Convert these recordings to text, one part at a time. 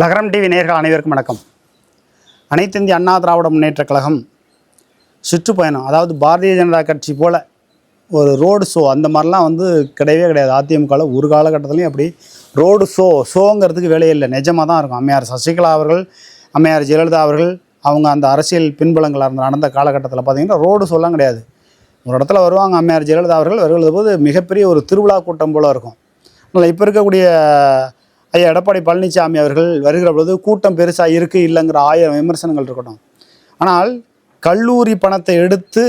லகரம் டிவி நேர்கள் அனைவருக்கும் வணக்கம். அனைத்து இந்திய அண்ணா திராவிட முன்னேற்ற கழகம் சுற்றுப்பயணம் அதாவது பாரதிய ஜனதா கட்சி போல் ஒரு ரோடு ஷோ அந்த மாதிரிலாம் வந்து கிடையவே கிடையாது. அதிமுகவில் ஒரு காலகட்டத்துலையும் அப்படி ரோடு ஷோ ஷோங்கிறதுக்கு வேலையே இல்லை. நிஜமாக தான் இருக்கும். அம்மையார் சசிகலா அவர்கள் அம்மையார் ஜெயலலிதா அவர்கள் அவங்க அந்த அரசியல் பின்புலங்களாக இருந்த நடந்த காலகட்டத்தில் பார்த்தீங்கன்னா ரோடு ஷோலாம் கிடையாது. ஒரு இடத்துல வருவாங்க அம்மையார் ஜெயலலிதா அவர்கள் வருகிறது போது மிகப்பெரிய ஒரு திருவிழா கூட்டம் போல் இருக்கும். அதனால் இப்போ இருக்கக்கூடிய ஐயா எடப்பாடி பழனிசாமி அவர்கள் வருகிற பொழுது கூட்டம் பெருசாக இருக்குது இல்லைங்கிற ஆயிரம் விமர்சனங்கள் இருக்கட்டும். ஆனால் கல்லூரி பணத்தை எடுத்து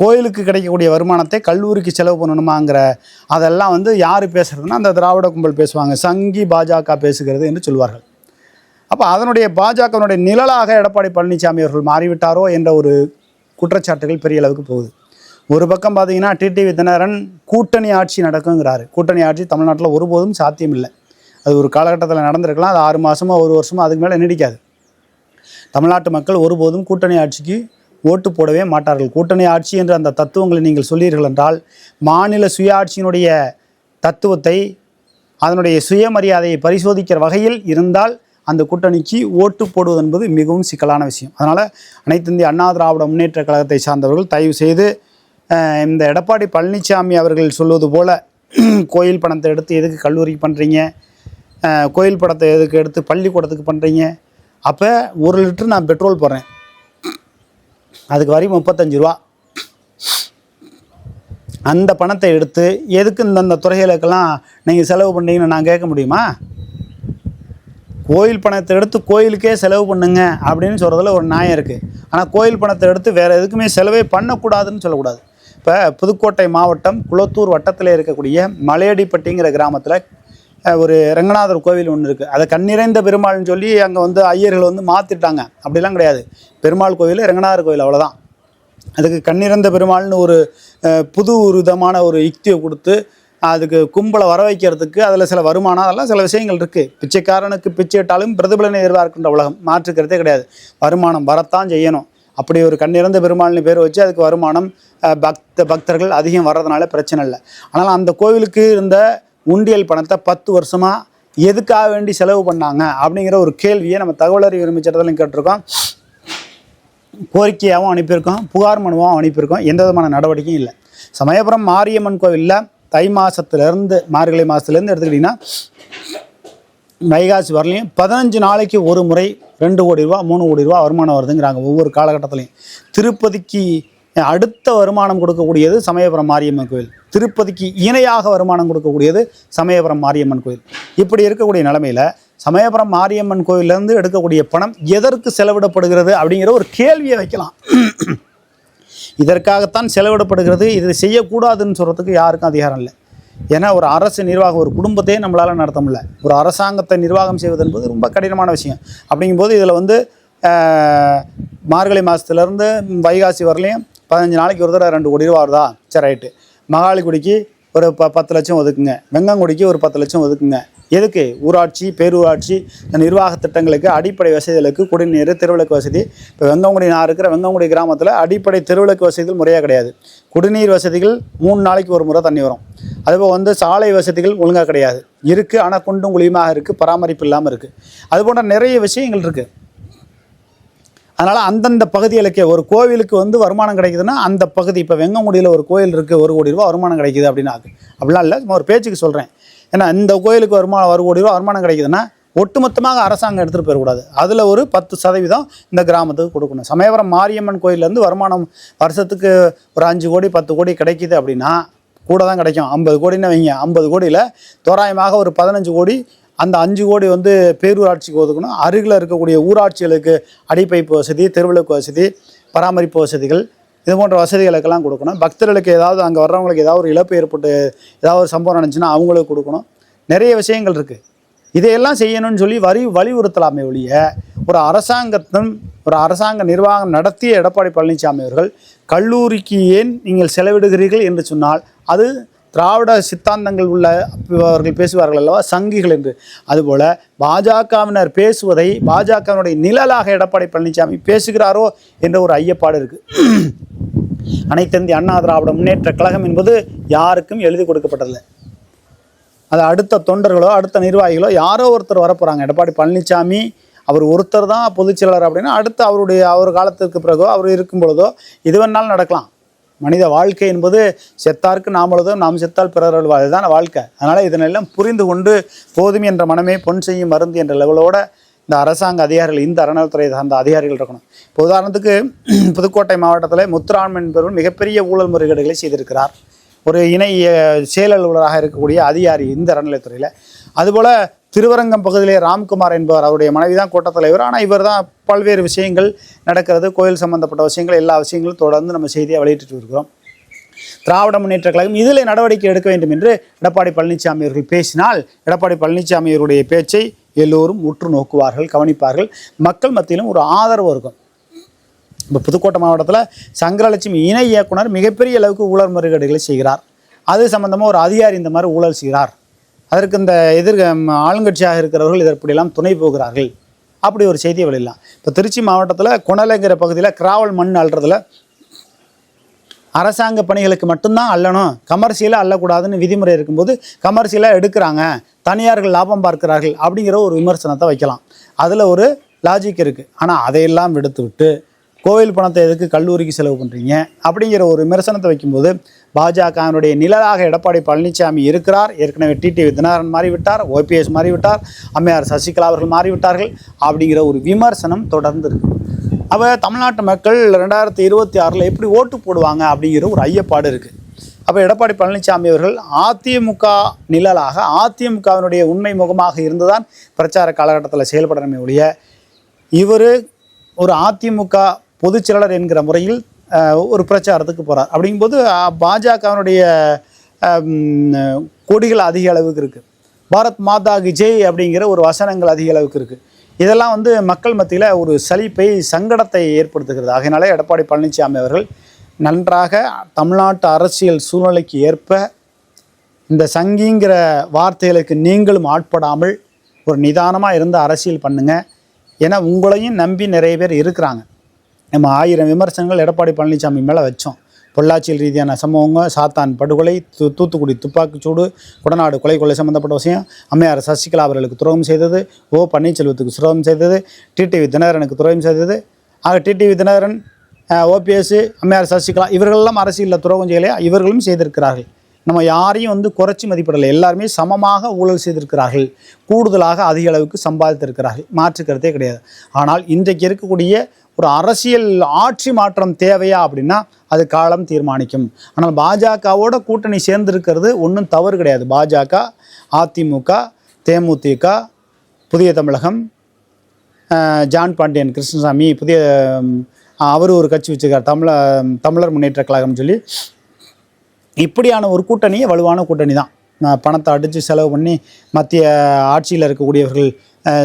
கோயிலுக்கு கிடைக்கக்கூடிய வருமானத்தை கல்லூரிக்கு செலவு பண்ணணுமாங்கிற அதெல்லாம் வந்து யார் பேசுகிறதுனா அந்த திராவிட கும்பல் பேசுவாங்க. சங்கி பாஜக பேசுகிறது என்று சொல்வார்கள். அப்போ அதனுடைய பாஜகவினுடைய நிழலாக எடப்பாடி பழனிசாமி அவர்கள் மாறிவிட்டாரோ என்ற ஒரு குற்றச்சாட்டுகள் பெரிய அளவுக்கு போகுது. ஒரு பக்கம் பார்த்தீங்கன்னா டிடிவி தினகரன் கூட்டணி ஆட்சி நடக்குங்கிறாரு. கூட்டணி ஆட்சி தமிழ்நாட்டில் ஒருபோதும் சாத்தியம் இல்லை அது ஒரு காலகட்டத்தில் நடந்திருக்கலாம். அது ஆறு மாதமாக ஒரு வருஷமாக அதுக்கு மேலே நீடிக்காது. தமிழ்நாட்டு மக்கள் ஒருபோதும் கூட்டணி ஆட்சிக்கு ஓட்டு போடவே மாட்டார்கள். கூட்டணி ஆட்சி என்ற அந்த தத்துவங்களை நீங்கள் சொல்லீர்கள் என்றால் மாநில சுயாட்சியினுடைய தத்துவத்தை அதனுடைய சுயமரியாதையை பரிசோதிக்கிற வகையில் இருந்தால் அந்த கூட்டணிக்கு ஓட்டு போடுவது என்பது மிகவும் சிக்கலான விஷயம். அதனால் அனைத்து இந்திய அண்ணா திராவிட முன்னேற்ற கழகத்தை சார்ந்தவர்கள் தயவு செய்து இந்த எடப்பாடி பழனிசாமி அவர்கள் சொல்வது போல் கோயில் பணத்தை எடுத்து எதுக்கு கல்லூரிக்கு பண்ணுறீங்க கோயில் பணத்தை எதுக்கு எடுத்து பள்ளிக்கூடத்துக்கு பண்ணுறீங்க அப்போ ஒரு லிட்டர் நான் பெட்ரோல் போடுறேன். அதுக்கு வரி முப்பத்தஞ்சு ரூபா. அந்த பணத்தை எடுத்து எதுக்கு இந்தந்த துறைகளுக்கெல்லாம் நீங்கள் செலவு பண்ணீங்கன்னு நான் கேட்க முடியுமா? கோயில் பணத்தை எடுத்து கோயிலுக்கே செலவு பண்ணுங்க அப்படின்னு சொல்கிறதுல ஒரு நியாயம் இருக்குது ஆனால் கோயில் பணத்தை எடுத்து வேறு எதுக்குமே செலவே பண்ணக்கூடாதுன்னு சொல்லக்கூடாது. இப்போ புதுக்கோட்டை மாவட்டம் குளத்தூர் வட்டத்தில் இருக்கக்கூடிய மலையடிப்பட்டிங்கிற கிராமத்தில் ஒரு ரங்கநாதர் கோவில் ஒன்று இருக்குது அதை கண்ணிறைந்த பெருமாள்னு சொல்லி அங்கே வந்து ஐயர்கள் வந்து மாற்றிட்டாங்க அப்படிலாம் கிடையாது. பெருமாள் கோவில் ரங்கநாதர் கோவில் அவ்வளோதான் அதுக்கு கண்ணிறந்த பெருமாள்னு ஒரு புது ஒரு விதமான ஒரு யுக்தியை கொடுத்து அதுக்கு கும்பலை வர வைக்கிறதுக்கு அதில் சில வருமானம் அதெல்லாம் சில விஷயங்கள் இருக்குது பிச்சைக்காரனுக்கு பிச்சை இட்டாலும் பிரதிபலனை எதிர்பார்க்கின்ற உலகம். மாற்றுக்கிறதே கிடையாது. வருமானம் வரத்தான் செய்யணும். அப்படி ஒரு கண்ணிறந்த பெருமாள்னு பேர் வச்சு அதுக்கு வருமானம் பக்த பக்தர்கள் அதிகம் வர்றதுனால பிரச்சனை இல்லை. ஆனால் அந்த கோவிலுக்கு இருந்த உண்டியல் பணத்தை பத்து வருஷமாக எதுக்காக வேண்டி செலவு பண்ணாங்க அப்படிங்கிற ஒரு கேள்வியை நம்ம தகவல் அறிவு உரிமை கேட்டிருக்கோம். கோரிக்கையாகவும் அனுப்பியிருக்கோம் புகார் மனுவாகவும் அனுப்பியிருக்கோம் எந்த விதமான நடவடிக்கையும் இல்லை. சமயபுரம் மாரியம்மன் கோவிலில் தை மாதத்துலேருந்து மார்கழி மாதத்துலேருந்து எடுத்துக்கிட்டிங்கன்னா வைகாசி வரலையும் பதினஞ்சு நாளைக்கு ஒரு முறை ரெண்டு கோடி ரூபா மூணு கோடி ரூபா வருமானம் வருதுங்கிறாங்க ஒவ்வொரு காலகட்டத்திலையும். திருப்பதிக்கு அடுத்த வருமானம் கொடுக்கக்கூடியது சமயபுரம் மாரியம்மன் கோயில். திருப்பதிக்கு இணையாக வருமானம் கொடுக்கக்கூடியது சமயபுரம் மாரியம்மன் கோயில். இப்படி இருக்கக்கூடிய நிலமையில் சமயபுரம் மாரியம்மன் கோயிலேருந்து எடுக்கக்கூடிய பணம் எதற்கு செலவிடப்படுகிறது அப்படிங்கிற ஒரு கேள்வியை வைக்கலாம். இதற்காகத்தான் செலவிடப்படுகிறது. இது செய்யக்கூடாதுன்னு சொல்கிறதுக்கு யாருக்கும் அதிகாரம் இல்லை. ஏன்னா ஒரு அரசு நிர்வாகம் ஒரு குடும்பத்தையே நம்மளால் நடத்த முடியல. ஒரு அரசாங்கத்தை நிர்வாகம் செய்வது என்பது ரொம்ப கடினமான விஷயம். அப்படிங்கும்போது இதில் வந்து மார்கழி மாதத்துலேருந்து வைகாசி வரலையும் பதினஞ்சு நாளைக்கு ஒரு தடவை ரெண்டு கோடி ரூபா வருதா? சரி ரைட்டு. மகாலிக்குடிக்கு ஒரு ப பத்து லட்சம் ஒதுக்குங்க. வெங்கங்குடிக்கு ஒரு பத்து லட்சம் ஒதுக்குங்க. எதுக்கு? ஊராட்சி பேரூராட்சி நிர்வாக திட்டங்களுக்கு அடிப்படை வசதிகளுக்கு குடிநீர் தெருவிளக்கு வசதி. இப்போ வெங்கங்குடி நான் இருக்கிற வெங்கங்குடி கிராமத்தில் அடிப்படை தெருவிளக்கு வசதிகள் முறையாக கிடையாது. குடிநீர் வசதிகள் மூணு நாளைக்கு ஒரு முறை தண்ணி வரும். அதுபோல் வந்து சாலை வசதிகள் ஒழுங்காக கிடையாது. இருக்குது ஆனால் குண்டும் குழியுமாக இருக்குது பராமரிப்பு இல்லாமல் இருக்குது அது போன்ற நிறைய விஷயங்கள் இருக்குது அதனால் அந்தந்த பகுதிகளுக்கே ஒரு கோவிலுக்கு வந்து வருமானம் கிடைக்குதுன்னா அந்த பகுதி இப்போ வெங்கமுடியில் ஒரு கோயில் இருக்குது ஒரு கோடி ரூபா வருமானம் கிடைக்குது அப்படின்னா அது அப்படிலாம் இல்லை சும்மா ஒரு பேச்சுக்கு சொல்கிறேன் ஏன்னா இந்த கோயிலுக்கு வருமானம் ஒரு கோடி ரூபா வருமானம் கிடைக்குதுன்னா ஒட்டுமொத்தமாக அரசாங்கம் எடுத்துகிட்டு போயிடக்கூடாது. அதில் ஒரு பத்து சதவீதம் இந்த கிராமத்துக்கு கொடுக்கணும். சமயபுரம் மாரியம்மன் கோயிலேருந்து வருமானம் வருஷத்துக்கு ஒரு அஞ்சு கோடி பத்து கோடி கிடைக்குது அப்படின்னா கூட தான் கிடைக்கும். ஐம்பது கோடின்னு வைங்க ஐம்பது கோடியில் தோராயமாக ஒரு பதினஞ்சு கோடி அந்த அஞ்சு கோடி வந்து பேரூராட்சிக்கு ஒதுக்கணும். அருகில் இருக்கக்கூடிய ஊராட்சிகளுக்கு அடிப்பைப்பு வசதி தெருவிளக்கு வசதி பராமரிப்பு வசதிகள் இது போன்ற வசதிகளுக்கெல்லாம் கொடுக்கணும். பக்தர்களுக்கு ஏதாவது அங்கே வர்றவங்களுக்கு ஏதாவது ஒரு இழப்பு ஏற்பட்டு ஏதாவது ஒரு சம்பவம் நடந்துச்சுன்னா அவங்களுக்கு கொடுக்கணும். நிறைய விஷயங்கள் இருக்குது இதையெல்லாம் செய்யணும்னு சொல்லி வரி வலியுறுத்தலாமே ஒழிய ஒரு அரசாங்கத்தின் ஒரு அரசாங்க நிர்வாகம் நடத்திய எடப்பாடி பழனிசாமி அவர்கள் கல்லூரிக்கு ஏன் நீங்கள் செலவிடுகிறீர்கள்? என்று சொன்னால் அது திராவிட சித்தாந்தங்கள் உள்ள அவர்கள் பேசுவார்கள் அல்லவா? சங்கிகள் என்று. அதுபோல் பாஜகவினர் பேசுவதை பாஜகவினுடைய நிழலாக எடப்பாடி பழனிசாமி பேசுகிறாரோ என்ற ஒரு ஐயப்பாடு இருக்குது அனைத்திந்திய அண்ணா திராவிட முன்னேற்ற கழகம் என்பது யாருக்கும் எழுதி கொடுக்கப்பட்டதில்லை. அது அடுத்த தொண்டர்களோ அடுத்த நிர்வாகிகளோ யாரோ ஒருத்தர் வரப்போகிறாங்க எடப்பாடி பழனிசாமி அவர் ஒருத்தர் தான் பொதுச்செயலாளர் அப்படின்னா அடுத்து அவருடைய அவர் காலத்திற்கு பிறகோ அவர் இருக்கும் பொழுதோ இது வேணாலும் நடக்கலாம். மனித வாழ்க்கை என்பது செத்தார்க்கு நாமளதும் நாம் செத்தால் பிறர் அழுவா அதுதான் வாழ்க்கை. அதனால் இதனெல்லாம் புரிந்து கொண்டு போதும் என்ற மனமே பொன் செய்யும் மருந்து என்ற லெவலோட இந்த அரசாங்க அதிகாரிகள் இந்த அறநிலைத்துறை சார்ந்த அதிகாரிகள் இருக்கணும். இப்போ உதாரணத்துக்கு புதுக்கோட்டை மாவட்டத்தில் முத்துராமன் என்பவர் மிகப்பெரிய ஊழல் முறைகேடுகளை செய்திருக்கிறார். ஒரு இணை அஹ், செயல் அலுவலராக இருக்கக்கூடிய அதிகாரி இந்த அறநிலைத்துறையில் அதுபோல் திருவரங்கம் பகுதியிலே ராம்குமார் என்பவர் அவருடைய மனைவி தான் தலைவர். ஆனால் இவர் தான் பல்வேறு விஷயங்கள் நடக்கிறது கோயில் சம்பந்தப்பட்ட விஷயங்கள் எல்லா விஷயங்களும் தொடர்ந்து நம்ம செய்தியை வெளியிட்டு இருக்கிறோம். திராவிட முன்னேற்ற கழகம் இதில் நடவடிக்கை எடுக்க வேண்டும் என்று எடப்பாடி பழனிசாமி அவர்கள் பேசினால் எடப்பாடி பழனிசாமி அவருடைய பேச்சை எல்லோரும் உற்று நோக்குவார்கள் கவனிப்பார்கள். மக்கள் மத்தியிலும் ஒரு ஆதரவு இருக்கும். இப்போ புதுக்கோட்டை மாவட்டத்தில் சங்கரலட்சுமி இணை இயக்குனர் மிகப்பெரிய அளவுக்கு ஊழல் முறைகேடுகளை செய்கிறார். அது சம்பந்தமாக ஒரு அதிகாரி இந்த மாதிரி ஊழல் செய்கிறார். அதற்கு இந்த எதிர் ஆளுங்கட்சியாக இருக்கிறவர்கள் இதற்படியெல்லாம் துணை போகிறார்கள். அப்படி ஒரு செய்தியை வெளியிடலாம். இப்போ திருச்சி மாவட்டத்தில் குணலைங்கிற பகுதியில் கிராவல் மண் அள்ளுறதுல அரசாங்க பணிகளுக்கு மட்டும்தான் அள்ளணும். கமர்ஷியலாக அள்ளக்கூடாதுன்னு விதிமுறை இருக்கும்போது கமர்ஷியலாக எடுக்கிறாங்க. தனியார்கள் லாபம் பார்க்கிறார்கள் அப்படிங்கிற ஒரு விமர்சனத்தை வைக்கலாம். அதில் ஒரு லாஜிக் இருக்குது ஆனால் அதையெல்லாம் விடுத்து விட்டு கோவில் பணத்தை எதுக்கு கல்லூரிக்கு செலவு பண்ணுறீங்க அப்படிங்கிற ஒரு விமர்சனத்தை வைக்கும்போது பாஜகவினுடைய நிழலாக எடப்பாடி பழனிசாமி இருக்கிறார். ஏற்கனவே டிடிவி தினகரன் மாறிவிட்டார் ஓபிஎஸ் மாறிவிட்டார் அம்மையார் சசிகலா அவர்கள் மாறிவிட்டார்கள் அப்படிங்கிற ஒரு விமர்சனம் தொடர்ந்து இருக்கு. அப்போ தமிழ்நாட்டு மக்கள் ரெண்டாயிரத்தி இருபத்தி ஆறில் எப்படி ஓட்டு போடுவாங்க அப்படிங்கிற ஒரு ஐயப்பாடு இருக்குது அப்போ எடப்பாடி பழனிசாமி அவர்கள் அதிமுக நிழலாக அதிமுகவினுடைய உண்மை முகமாக இருந்து தான் பிரச்சார காலகட்டத்தில் செயல்படணுமே ஒழிய இவர் ஒரு அதிமுக பொதுச்செயலர் என்கிற முறையில் ஒரு பிரச்சாரத்துக்கு போகிறார் அப்படிங்கும்போது பாஜகவினுடைய கொடிகள் அதிக அளவுக்கு இருக்குது பாரத் மாதா கி ஜெய் அப்படிங்கிற ஒரு வசனங்கள் அதிக அளவுக்கு இருக்குது இதெல்லாம் வந்து மக்கள் மத்தியில் ஒரு சலிப்பை சங்கடத்தை ஏற்படுத்துகிறது. ஆகையினாலே எடப்பாடி பழனிசாமி அவர்கள் நன்றாக தமிழ்நாட்டு அரசியல் சூழ்நிலைக்கு ஏற்ப இந்த சங்கிங்கிற வார்த்தைகளுக்கு நீங்களும் ஆட்படாமல் ஒரு நிதானமாக இருந்து அரசியல் பண்ணுங்க ஏன்னா உங்களையும் நம்பி நிறைய பேர் இருக்கிறாங்க. நம்ம ஆயிரம் விமர்சனங்கள் எடப்பாடி பழனிசாமி மேலே வச்சோம். பொள்ளாச்சியில் ரீதியான சம்பவங்க சாத்தான் படுகொலை தூ தூத்துக்குடி துப்பாக்கிச்சூடு குடநாடு கொலை கொலை சம்பந்தப்பட்ட விஷயம் அம்மையார் சசிகலா அவர்களுக்கு துரோகம் செய்தது ஓ பன்னீர்செல்வத்துக்கு துரோகம் செய்தது டிடிவி தினகரனுக்கு துரோகம் செய்தது. ஆக டிடிவி தினகரன் ஓபிஎஸ் அம்மையார் சசிகலா இவர்களெல்லாம் அரசியலில் துரோகம் செய்யலையா? இவர்களும் செய்திருக்கிறார்கள். நம்ம யாரையும் வந்து குறைச்சி மதிப்பிடலை. எல்லாருமே சமமாக ஊழல் செய்திருக்கிறார்கள். கூடுதலாக அதிக அளவுக்கு சம்பாதித்திருக்கிறார்கள். மாற்று கிடையாது. ஆனால் இன்றைக்கு இருக்கக்கூடிய ஒரு அரசியல் ஆட்சி மாற்றம் தேவையா அப்படின்னா அது காலம் தீர்மானிக்கும். ஆனால் பாஜகவோட கூட்டணி சேர்ந்திருக்கிறது ஒன்றும் தவறு கிடையாது. பாஜக அதிமுக தேமுதிக புதிய தமிழகம் ஜான் பாண்டியன் கிருஷ்ணசாமி புதிய அவர் ஒரு கட்சி வச்சுருக்கார். தமிழ தமிழர் முன்னேற்ற கழகம்னு சொல்லி. இப்படியான ஒரு கூட்டணியே வலுவான கூட்டணி தான் பணத்தை அடித்து செலவு பண்ணி மத்திய ஆட்சியில் இருக்கக்கூடியவர்கள்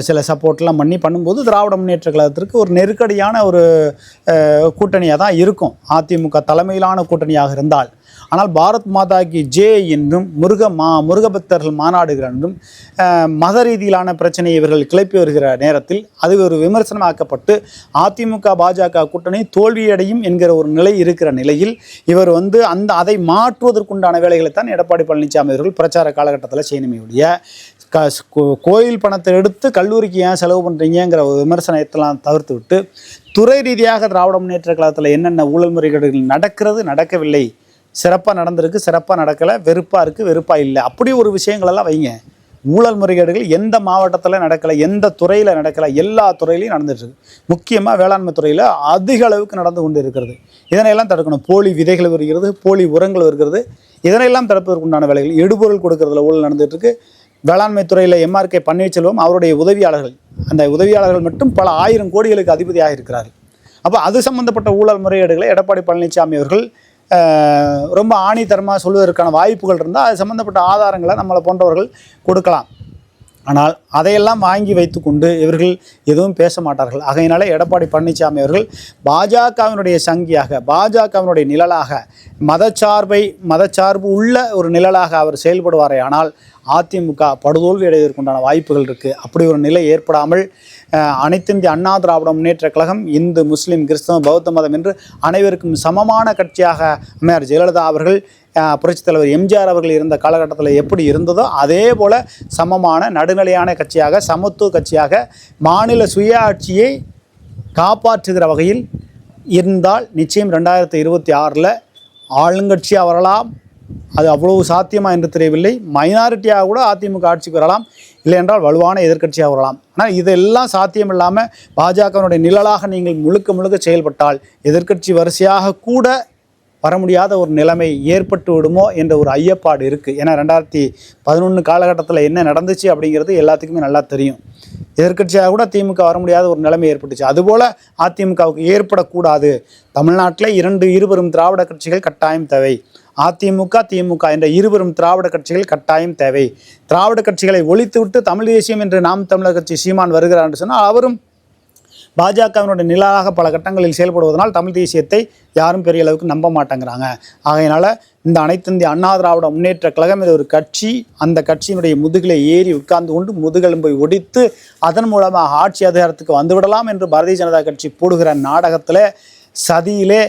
சில சப்போர்ட்லாம் பண்ணி பண்ணும்போது திராவிட முன்னேற்ற கழகத்திற்கு ஒரு நெருக்கடியான ஒரு கூட்டணியாக தான் இருக்கும். அதிமுக தலைமையிலான கூட்டணியாக இருந்தால். ஆனால் பாரத் மாதா கி ஜே என்றும் முருக மா முருகபக்தர்கள் மாநாடுகள் என்றும் மத ரீதியிலான பிரச்சனையை இவர்கள் கிளப்பி வருகிற நேரத்தில் அது ஒரு விமர்சனமாக்கப்பட்டு அதிமுக பாஜக கூட்டணி தோல்வியடையும் என்கிற ஒரு நிலை இருக்கிற நிலையில் இவர் வந்து அந்த அதை மாற்றுவதற்குண்டான வேலைகளை தான் எடப்பாடி பழனிசாமி அவர்கள் பிரச்சார காலகட்டத்தில் செய்யணுமே ஒழிய கோயில் பணத்தை எடுத்து கல்லூரிக்கு ஏன் செலவு பண்ணுறீங்கிற ஒரு விமர்சனத்தெல்லாம் தவிர்த்து விட்டு துறை ரீதியாக திராவிட முன்னேற்ற கழகத்தில் என்னென்ன ஊழல் முறைகேடுகள் நடக்கிறது நடக்கவில்லை. சிறப்பாக நடந்திருக்கு சிறப்பாக நடக்கலை வெறுப்பாக இருக்குது வெறுப்பாக இல்லை. அப்படி ஒரு விஷயங்களெல்லாம் வைங்க. ஊழல் முறைகேடுகள் எந்த மாவட்டத்தில் நடக்கலை எந்த துறையில் நடக்கலை எல்லா துறையிலையும் நடந்துட்டுருக்கு. முக்கியமாக வேளாண்மை துறையில் அதிக அளவுக்கு நடந்து கொண்டு இருக்கிறது இதனையெல்லாம் தடுக்கணும். போலி விதைகள் வருகிறது போலி உரங்கள் வருகிறது இதனையெல்லாம் தடுப்பதற்குண்டான வேலைகள். எடுபொருள் கொடுக்கறதுல ஊழல் நடந்துட்டு இருக்கு வேளாண்மை துறையில் எம்ஆர்கே பன்னீர்செல்வம் அவருடைய உதவியாளர்கள். அந்த உதவியாளர்கள் மட்டும் பல ஆயிரம் கோடிகளுக்கு அதிபதியாக இருக்கிறார்கள். அப்போ அது சம்பந்தப்பட்ட ஊழல் முறையீடுகளை எடப்பாடி பழனிசாமி அவர்கள் ரொம்ப ஆணித்தரமாக சொல்வதற்கான வாய்ப்புகள் இருந்தால் அது சம்மந்தப்பட்ட ஆதாரங்களை நம்மளை போன்றவர்கள் கொடுக்கலாம். ஆனால் அதையெல்லாம் வாங்கி வைத்துக்கொண்டு இவர்கள் எதுவும் பேச மாட்டார்கள். ஆகையினால எடப்பாடி பழனிசாமி அவர்கள் பாஜகவினுடைய சங்கியாக பாஜகவினுடைய நிழலாக மதச்சார்பை மதச்சார்பு உள்ள ஒரு நிழலாக அவர் செயல்படுவாரே ஆனால் அதிமுக படுதோல்வி அடைவதற்குண்டான வாய்ப்புகள் இருக்குது அப்படி ஒரு நிலை ஏற்படாமல் அஹ், அனைத்திந்திய அண்ணா திராவிட முன்னேற்ற கழகம் இந்து முஸ்லீம் கிறிஸ்தவ பௌத்த மதம் என்று அனைவருக்கும் சமமான கட்சியாக அம்மையார் ஜெயலலிதா அவர்கள் புரட்சித் தலைவர் எம்ஜிஆர் அவர்கள் இருந்த காலகட்டத்தில் எப்படி இருந்ததோ அதே போல சமமான நடுநிலையான கட்சியாக சமத்துவ கட்சியாக மாநில சுயாட்சியை காப்பாற்றுகிற வகையில் இருந்தால் நிச்சயம் ரெண்டாயிரத்தி இருபத்தி ஆறில் ஆளுங்கட்சியாக வரலாம் அது அவ்வளவு சாத்தியமா என்று தெரியவில்லை. மைனாரிட்டியாக கூட அதிமுக ஆட்சிக்கு வரலாம். இல்லை என்றால் வலுவான எதிர்கட்சியாக வரலாம். ஆனால் இதெல்லாம் சாத்தியம் இல்லாமல் பாஜகவினுடைய நிழலாக நீங்கள் முழுக்க முழுக்க செயல்பட்டால் எதிர்க்கட்சி வரிசையாக கூட வர முடியாத ஒரு நிலைமை ஏற்பட்டு விடுமோ என்ற ஒரு ஐயப்பாடு இருக்குது ஏன்னா ரெண்டாயிரத்தி பதினொன்று காலகட்டத்தில் என்ன நடந்துச்சு அப்படிங்கிறது எல்லாத்துக்குமே நல்லா தெரியும். எதிர்க்கட்சியாக கூட திமுக வர முடியாத ஒரு நிலைமை ஏற்பட்டுச்சு. அதுபோல் அதிமுகவுக்கு ஏற்படக்கூடாது. தமிழ்நாட்டில் இரண்டு இருபெரும் திராவிட கட்சிகள் கட்டாயம் தேவை. அதிமுக திமுக என்ற இருவரும் திராவிட கட்சிகள் கட்டாயம் தேவை. திராவிட கட்சிகளை ஒழித்துவிட்டு தமிழ் தேசியம் என்று நாம் தமிழர் கட்சி சீமான் வருகிறார் என்று சொன்னால் அவரும் பாஜகவினுடைய நிழலாக பல கட்டங்களில் செயல்படுவதனால் தமிழ் தேசியத்தை யாரும் பெரிய அளவுக்கு நம்ப மாட்டேங்கிறாங்க. ஆகையினால இந்த அனைத்திந்திய அண்ணா திராவிட முன்னேற்ற கழகம் இது ஒரு கட்சி அந்த கட்சியினுடைய முதுகிலே ஏறி உட்கார்ந்து கொண்டு முதுகெலும்பை ஒடித்து அதன் மூலமாக ஆட்சி அதிகாரத்துக்கு வந்துவிடலாம் என்று பாரதிய ஜனதா கட்சி போடுகிற நாடகத்தில் சதியிலே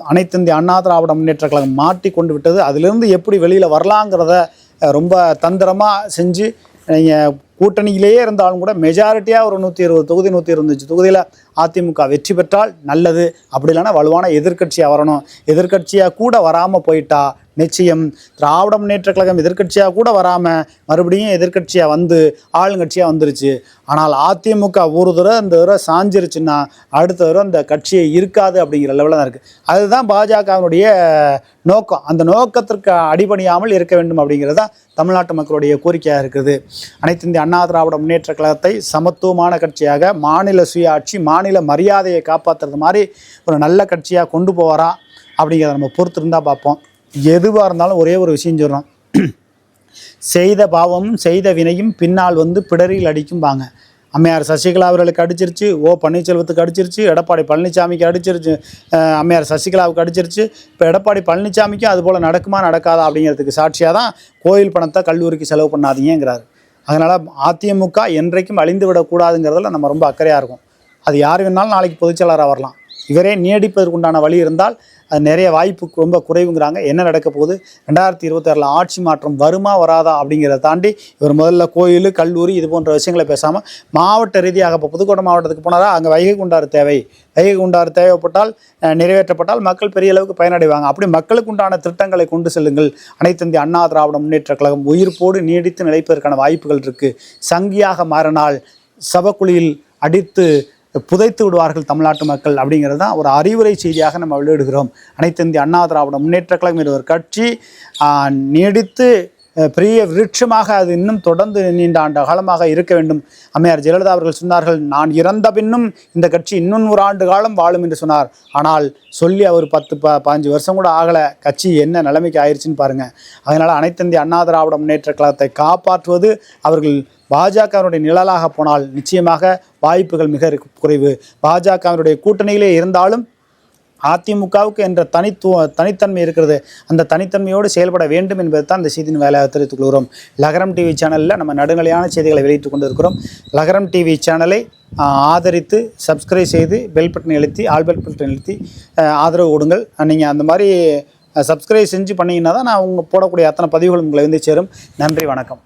அனைத்திந்திய அண்ணா திராவிட முன்னேற்ற கழகம் மாட்டி கொண்டு விட்டது. அதிலிருந்து எப்படி வெளியில் வரலாங்கிறத ரொம்ப தந்திரமாக செஞ்சு நீங்கள் கூட்டணியிலேயே இருந்தாலும் கூட மெஜாரிட்டியாக ஒரு நூற்றி இருபது தொகுதி நூற்றி இருபத்தஞ்சு தொகுதியில் அதிமுக வெற்றி பெற்றால் நல்லது. அப்படி இல்லைன்னா வலுவான எதிர்க்கட்சியாக வரணும். எதிர்க்கட்சியாக கூட வராமல் போயிட்டா நிச்சயம் திராவிட முன்னேற்ற கழகம் எதிர்க்கட்சியாக கூட வராமல் மறுபடியும் எதிர்க்கட்சியாக வந்து ஆளுங்கட்சியாக வந்துருச்சு. ஆனால் அதிமுக ஒரு தடவை இந்த தடவை சாஞ்சிருச்சுன்னா அடுத்த தடவை அந்த கட்சியை இருக்காது அப்படிங்கிற லெவலில் தான் இருக்குது அதுதான் பாஜகவினுடைய நோக்கம். அந்த நோக்கத்திற்கு அடிபணியாமல் இருக்க வேண்டும் அப்படிங்கிறது தான் தமிழ்நாட்டு மக்களுடைய கோரிக்கையாக இருக்குது. அனைத்து இந்திய அண்ணா திராவிட முன்னேற்ற கழகத்தை சமத்துவமான கட்சியாக மாநில சுயாட்சி மாநில மரியாதையை காப்பாற்றுறது மாதிரி ஒரு நல்ல கட்சியாக கொண்டு போவாரா அப்படிங்கிறத நம்ம பொறுத்திருந்தால் பார்ப்போம். எதுவாக இருந்தாலும் ஒரே ஒரு விஷயம் சொல்கிறோம் செய்த பாவமும் செய்த வினையும் பின்னால் வந்து பிடரில் அடிக்கும்பாங்க. அம்மையார் சசிகலா அவர்களுக்கு அடிச்சிருச்சு ஓ பன்னீர்செல்வத்துக்கு அடிச்சிருச்சு எடப்பாடி பழனிசாமிக்கு அடிச்சிருச்சு அம்மையார் சசிகலாவுக்கு அடிச்சிருச்சு. இப்போ எடப்பாடி பழனிசாமிக்கும் அது போல் நடக்குமா நடக்காதா அப்படிங்கிறதுக்கு சாட்சியாக தான் கோயில் பணத்தை கல்லூரிக்கு செலவு பண்ணாதீங்கிறாரு. அதனால் அதிமுக என்றைக்கும் அழிந்து விடக்கூடாதுங்கிறதுல நம்ம ரொம்ப அக்கறையாக இருக்கும். அது யார் வேணாலும் நாளைக்கு பொதுச்செயலராக வரலாம். இவரே நீடிப்பதற்குண்டான வழி இருந்தால் அது நிறைய வாய்ப்பு ரொம்ப குறைவுங்கிறாங்க. என்ன நடக்க போகுது? ரெண்டாயிரத்தி இருபத்தாறில் ஆட்சி மாற்றம் வருமா வராதா அப்படிங்கிறத தாண்டி இவர் முதல்ல கோயில் கல்லூரி இது போன்ற விஷயங்களை பேசாமல் மாவட்ட ரீதியாக இப்போ புதுக்கோட்டை மாவட்டத்துக்கு போனாரா? அங்கே வைகை குண்டாறு தேவை. வைகை குண்டாறு தேவைப்பட்டால் நிறைவேற்றப்பட்டால் மக்கள் பெரிய அளவுக்கு பயனடைவாங்க. அப்படி மக்களுக்கு உண்டான திட்டங்களை கொண்டு செல்லுங்கள். அனைத்து இந்திய அண்ணா திராவிட முன்னேற்ற கழகம் உயிர்ப்போடு நீடித்து நிலைப்பதற்கான வாய்ப்புகள் இருக்குது சங்கியாக மாறினால் சபக்குழியில் அடித்து புதைத்து விடுவார்கள் தமிழ்நாட்டு மக்கள் அப்படிங்கிறது தான் ஒரு அறிவுரை செய்தியாக நம்ம வெளியிடுகிறோம். அனைத்து இந்திய அண்ணா திராவிட முன்னேற்ற கழகம் என்ற ஒரு கட்சி நீடித்து பெரிய விருட்சமாக அது இன்னும் தொடர்ந்து நீண்ட ஆண்டு காலமாக இருக்க வேண்டும். அம்மையார் ஜெயலலிதா அவர்கள் சொன்னார்கள் நான் இறந்த பின்னும் இந்த கட்சி இன்னும் ஒரு ஆண்டு காலம் வாழும் என்று சொன்னார். ஆனால் சொல்லி அவர் பத்து ப பதினஞ்சு வருஷம் கூட ஆகலை. கட்சி என்ன நிலைமைக்கு ஆயிடுச்சுன்னு பாருங்கள் அதனால் அனைத்து இந்திய அண்ணா திராவிட முன்னேற்ற கழகத்தை காப்பாற்றுவது அவர்கள் பாஜகவினுடைய நிழலாக போனால் நிச்சயமாக வாய்ப்புகள் மிக குறைவு. பாஜகவினுடைய கூட்டணியிலே இருந்தாலும் அதிமுகவுக்கு என்ற தனித்துவ தனித்தன்மை இருக்கிறது. அந்த தனித்தன்மையோடு செயல்பட வேண்டும் என்பது தான் இந்த செய்தியின் வேலையாக தெரிவித்துக் கொள்கிறோம். லகரம் டிவி சேனலில் நம்ம நடுநிலையான செய்திகளை வெளியிட்டுக் கொண்டிருக்கிறோம். லகரம் டிவி சேனலை ஆதரித்து சப்ஸ்கிரைப் செய்து பெல் பட்டன் எழுத்தி ஆல் பெல் பட்டன் எழுத்தி ஆதரவு கொடுங்கள். நீங்கள் அந்த மாதிரி சப்ஸ்கிரைப் செஞ்சு பண்ணீங்கன்னா தான் நான் உங்கள் போடக்கூடிய அத்தனை பதிவுகளும் உங்களை வந்து சேரும். நன்றி வணக்கம்.